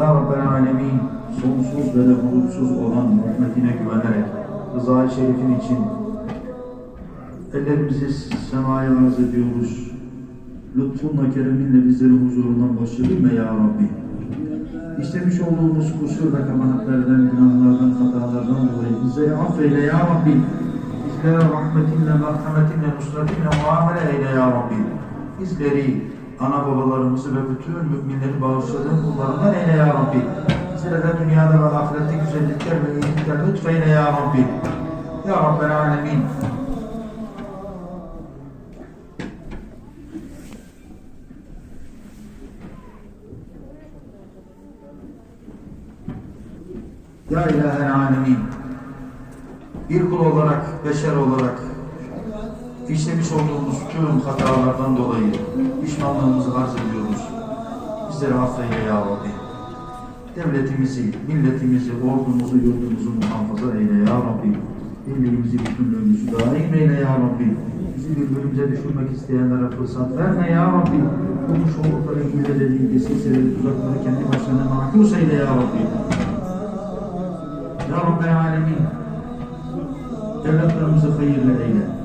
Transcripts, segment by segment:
Ya Rabbel Alemin sonsuz ve de hudutsuz olan rahmetine güvenerek rıza-i şerifin için ellerimizi semaya arz ediyoruz. Lütfunla kereminle bizleri huzurundan başlayabilme ya Rabbi. İşlemiş olduğumuz kusur ve kabahatlerden, günahlardan, hatalardan dolayı bizleri affeyle ya Rabbi. Bizlere rahmetinle, merhametinle, nusretinle muamele eyle ya Rabbi. Bizleri, ana babalarımızı ve bütün müminleri bağışladığın kullarından eyle ya Rabbi. Bizlere de dünyada ve ahirette güzellikler ve iyilikler lütfeyle ya Rabbi. Ya Rabbel Alemin. Ya İlahel Alemin. Bir kul olarak, beşer olarak işlemiş olduğumuz tüm hatalardan dolayı pişmanlığımızı arz ediyoruz. Bizleri affeyle ya Rabbi. Devletimizi, milletimizi, ordumuzu, yurdumuzu muhafaza eyle ya Rabbi. Birliğimizi, bütünlüğümüzü daim eyle ya Rabbi. Bizi birbirimize düşürmek isteyenlere fırsat verme ya Rabbi. Kurmuş oldukları hileleri, desiseleri, tuzakları kendi başlarına mahkus eyle ya Rabbi. Ya Rabbel Alemin. Evlatlarımızı hayırlı eyle.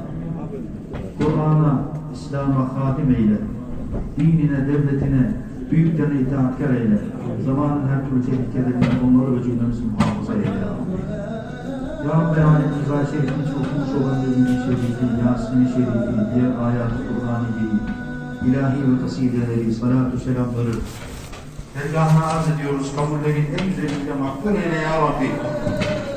Kur'an'a, İslam'a hadim eyle. Dinine, devletine, büyüklerine itaatkar eyle. Zamanın her türlü tehlikelerinden onları ve cümlemizi muhafaza eyle. Ya Rabbi. Ya Rabbi Alem Rıza Şerif'in için okumuş olan Ümmi Şerifi, Şerifi, diğer ayat-ı Kur'an-ı ilahi ve kasideleri, salatu selamları, Dergahına arz ediyoruz. Kabullerin en güzeliyle makbul eyle ya Rabbi.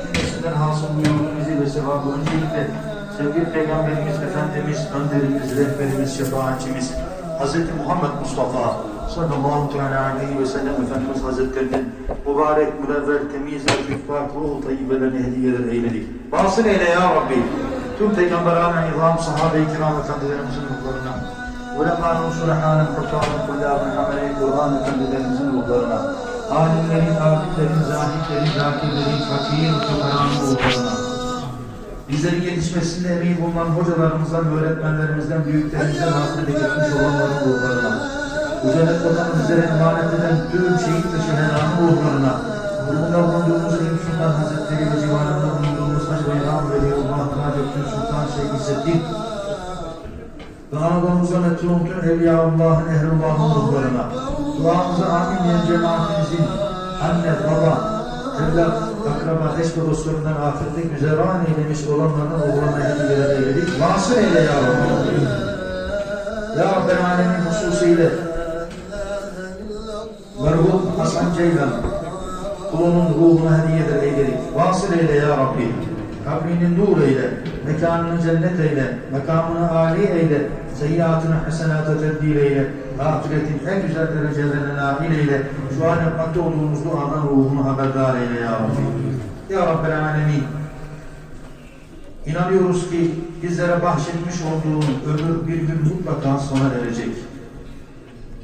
Cümlesinden hasıl buyurduğumuzu ve sevabı öncelikle sevgili Peygamberimiz, Efendimiz, önderimiz, rehberimiz, şefaatçimiz, Hz. Muhammed Mustafa sallallahu aleyhi ve sellem Efendimiz Hazretlerinin mübarek, münevver, temiz ve küffak, ruhu tayyibelerini hediyeler eyledik. Vasıl eyle ya Rabbi. Tüm peygamberane, izam, sahabe-i kiram efendilerimizin ruhlarına, Ulemanın, sulahanın, kurtarın, kulların, ameli, Kur'an efendilerimizin ruhlarına, alimlerin, abidlerin, zahitlerin, zakirlerin, fakir, fukaranın ruhlarına, bizlerin yetişmesinde emeği bulunan hocalarımızdan, öğretmenlerimizden, büyüklerimizden hasrete geçmiş olanların ruhlarına, bu cennet vatanı bizlere emanet eden tüm şehit ve şehedanın ruhlarına, Kurumunda bulunduğumuz Eyüp Sultan Hazretleri ve civarında bulunduğumuz Hacı Beyram Veliullah Taceddin Sultan Şeyh İzzettin, ve Anadolu'muzda metrum tüm Evliyaullah'ın, Ehlullah'ın ruhlarına, duamızı amin diyen cemaatimizin anne, baba, evlat, akraba, eş ve dostlarından ahirette güzeran eylemiş olanlardan ruhlarına hediyeler eyledik. Vasıl eyle ya Rabbi. Ya Rabbel Alemin hususiyle merhum Hasan Ceylan kulunun ruhuna hediyeler eyledik. Vasıl eyle ya Rabbi. Kabrini nur eyle, mekanını cennet eyle, makamını âli eyle, seyyiatını hasenata tebdil eyle, ahiretin en güzel derecelerine nail eyle, şu an yapmakta olduğumuz duadan ruhunu haberdar eyle ya Rabbi. Ya Rabbel Alemin. İnanıyoruz ki bizlere bahşetmiş olduğun ömür bir gün mutlaka sona erecek.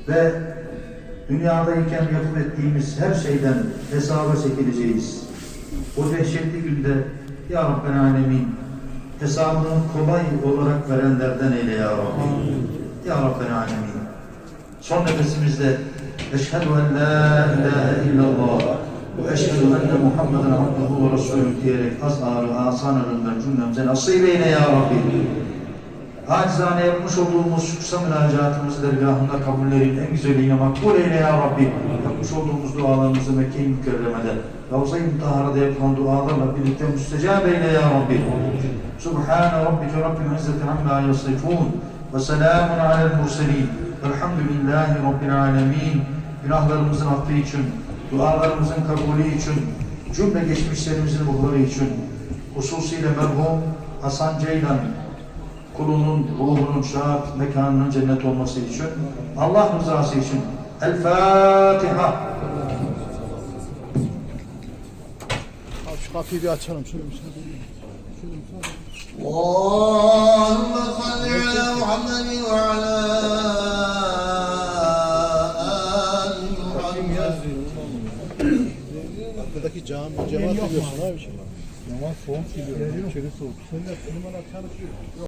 Ve dünyadayken yapıp ettiğimiz her şeyden hesaba çekileceğiz. O dehşetli günde Ya Rabbel Alemin hesabını kolay olarak verenlerden eyle Ya Rabbi. Ya Rabbel Alemin. Son nefesimizde Eşhedü en la ilahe illallah ve eşhedü enne Muhammeden abduhu ve resulü diyerek az ağrı asan arından cümlemize nasip eyle Ya Rabbi. Acizane yapmış olduğumuz kısa münacatımızı dergahında kabullerin en güzeliyle makbul eyle ya Rabbi. Yapmış olduğumuz dualarımızı Mekke-i Mükerreme'de, Ravza-i Mutahara'da yapılan dualarla birlikte müstecab eyle ya Rabbi. Subhane Rabbike Rabbil İzzeti Amma yasifun ve selamun alel murselin. Elhamdülillahi Rabbil Alemin. Günahlarımızın affı için, dualarımızın kabulü için, cümle geçmişlerimizin ruhları için, hususiyle merhum Hasan Ceylan, kulunun ruhunun şahat mekanının cennet olması için Allah rızası için. El Fatiha Abi kapıyı bir açalım şöyle bir şey şey Allahümme salli ala Muhammedin ve ala Arkadaki cam, cevap biliyorsun abi şimdi. Yaman soğuk geliyor. İçeri soğuk. Sen de klimanı açar